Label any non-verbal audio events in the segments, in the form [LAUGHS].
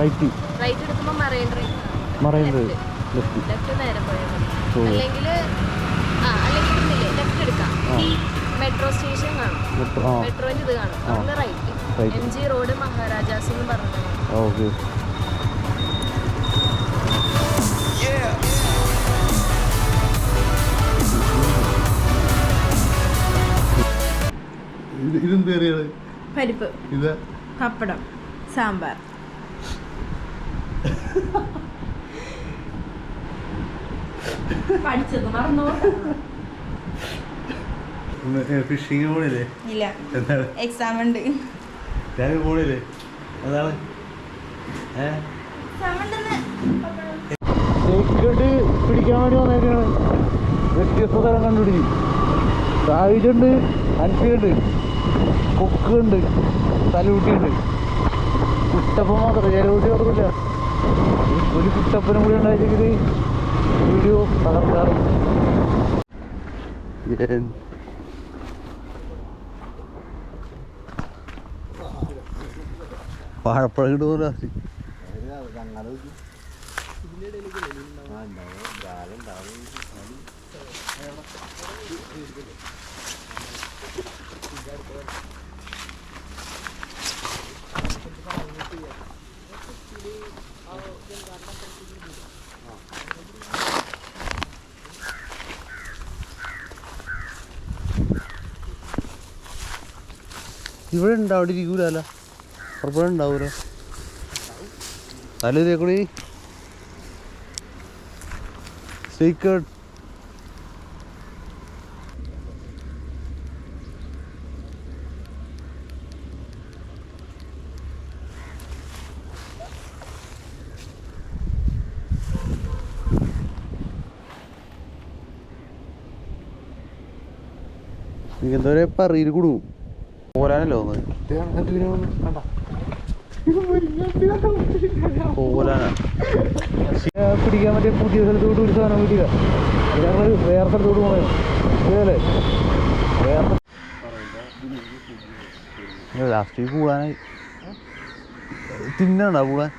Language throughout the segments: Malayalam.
റൈറ്റ് റൈറ്റ് എടുക്കുമ്പോൾ marine drive. Marine drive. Left left നേരെ പോയാൽ മതി. അല്ലെങ്കിൽ ആ അല്ലെങ്കിൽ ലെഫ്റ്റ് എടുക്കാം. മെട്രോ സ്റ്റേഷൻ കാണും. മെട്രോ ആ. മെട്രോയിൽ ഇത് കാണും. ആ. അവിടുന്ന് right. M G road Maharajas എന്ന് പറഞ്ഞത് ഓക്കെ ഇത് ഇതെന്ത് കറിയാണ്? പരിപ്പ്. ഇത്? പപ്പടം. സാമ്പാർ. പഠിച്ചത് മറന്നോ ഫിഷിങ് പോണില്ലേ? ഇല്ല. എന്താണ്? എക്സാം ഉണ്ട്. ഞാൻ പോണില്ലേ? അതാണ്. പിടിക്കാൻ വേണ്ടി വന്നേക്കാണ്. വ്യത്യസ്ത തരം കണ്ടുപിടിച്ചു സായുജുണ്ട് അൻഫിയുണ്ട് കൊക്കുണ്ട് തലൂട്ടിയുണ്ട് കുട്ടപ്പം മാത്രം. ജലൂട്ടി ഓർക്കില്ല ഒരു കുട്ടപ്പനും കൂടി ഉണ്ടായിരിക്കും വീഡിയോ തകർക്കാറുണ്ട്. വാഴപ്പഴം കിട്ടുമല്ലോ ഇവിടെ ഉണ്ട് അവിടെ ഇരിക്കൂലല്ല. ഉറപ്പാണ് ഉണ്ടാവൂലോ നല്ല ഇതേ കൂടി. സീക്രട്ട് നീ എന്താ പറയിൽ കൊടുക്കും പോരാനല്ലോ പിടിക്കാൻ പറ്റിയ പുതിയ സ്ഥലത്തോട്ട് ഒരു സാധനം ഞങ്ങൾ വേറെ സ്ഥലത്തോട്ട് പോണോ ഇതല്ലേ വേറെ ലാസ്റ്റ് പോകാനായി തിന്നണ്ട കൂടാൻ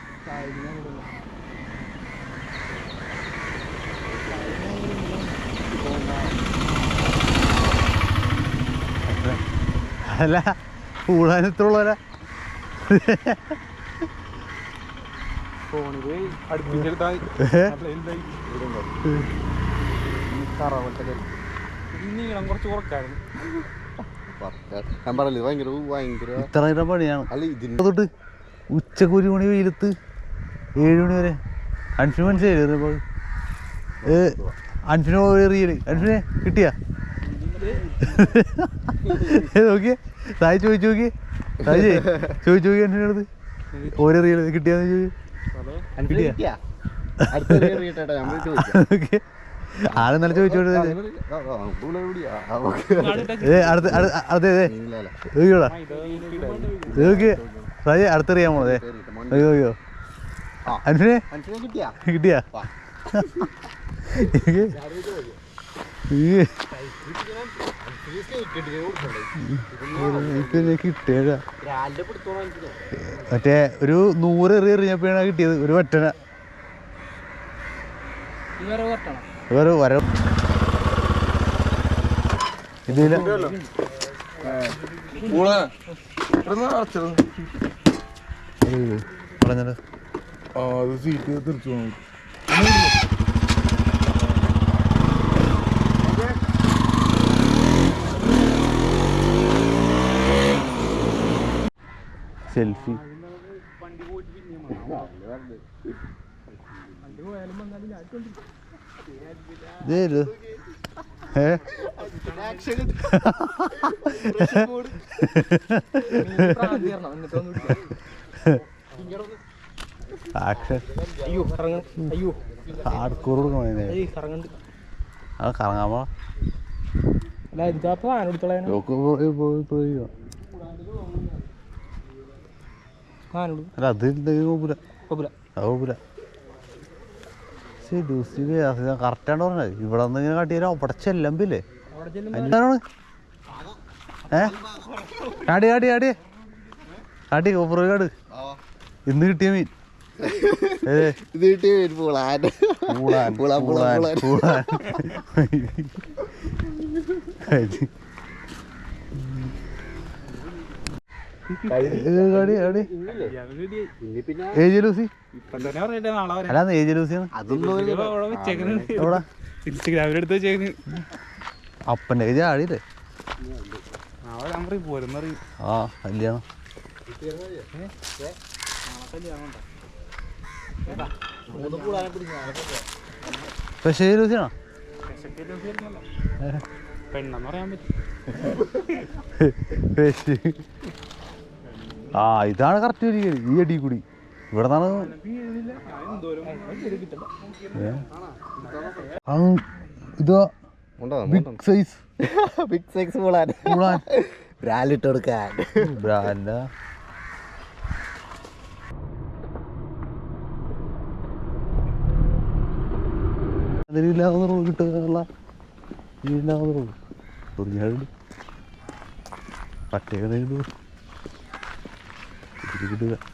അല്ല കൂടാൻ ഞാൻ പറയല്ലേ ഭയങ്കര ഭയങ്കര ഇത്ര നേരം പണിയാണ്. അല്ല ഇതിന് തൊട്ട് ഉച്ചയ്ക്ക് ഒരു മണി വെയിലത്ത് ഏഴ് മണി വരെ. അൻഫിന് മനസ്സിലായില്ലേ? അൻഫിന് എറിയൽ. അൻഫിനെ കിട്ടിയ? നോക്കിയേ. സായി ചോദിച്ചു നോക്കി സായി ചോദിച്ചു നോക്കി അൻഫിന്റെ അടുത്ത്. ഓരെറിയൽ കിട്ടിയാന്ന് ചോദിച്ചു കിട്ടിയാ? ആളെ നല്ല ചോദിച്ചോട്ടെ അടുത്ത അടുത്ത. നോക്കിയോടാ. നോക്കിയേ. സായി അടുത്തെറിയാൻ പോണതേ മനസ്സിലായി കിട്ടിയാ? [LAUGHS] മറ്റേ ഒരു നൂറ് എറി എറിഞ്ഞപ്പോഴാണ് കിട്ടിയത് ഒരു വട്ടന. ഇതിലോ പറഞ്ഞത് ആ അത് സീറ്റ് തിരിച്ചു സെൽഫി. ഇതേത് ഏ? ആക്ഷൻ. അയ്യോ കറങ്ങ അയ്യോ കൊടുക്കണം അത് പോവാ അല്ല ഇത് പ്ലാൻ അല്ല അത് കുഴപ്പമില്ല ശരി ഡൂസിക്ക് കറക്റ്റാണ് പറഞ്ഞത്? ഇവിടെ നിന്ന് ഇങ്ങനെ കാട്ടിയാലും? അവിടെ ചെല്ലമ്പില്ലേ? എന്താണ് ഏ? കാടി കാടി കാടി കാട്ടി കോപ്പറ കാട്. ഇന്ന് കിട്ടിയ മീൻ. ഇത് കിട്ടി ഒരു പൂളാൻ. പൂളാൻ പൂളാൻ, പൂളാൻ, പൂളാൻ [LAUGHS] പൂളാൻ ഏ, അടി, അടി. ഏജ് ലൂസി ഇപ്പം തന്നെ പറയട്ടെ നാളെ വരാം അല്ലാന്ന് ഏജ് ലൂസിയാണ് അതൊന്നും ഒരു അവിടെ വെച്ചേക്കണുണ്ട് എവിടെ ഇൻസ്റ്റഗ്രാമിൽ എടുത്ത് വെച്ചേക്കണ് അപ്പന്റെ ഏജ് ആടിയില്ലേ ആ കല്യാണം. പക്ഷേ ലൂസിയാണോ? പെണ്ണെന്ന് പറയാൻ പറ്റും. [LAUGHS] ആ ഇതാണ് കറക്റ്റ് വരിക ഈ അടി കൂടി. ഇവിടെ നിന്നാണ് ഇത് ഉണ്ടോ? ബിഗ് സൈസ് ബിഗ് സൈസ് ബ്രാലിട്ട് കൊടുക്കാൻ. ബ്രാൻഡാ? റോൾ ഒറിജിനൽ പട്ടേ കിട്ടുക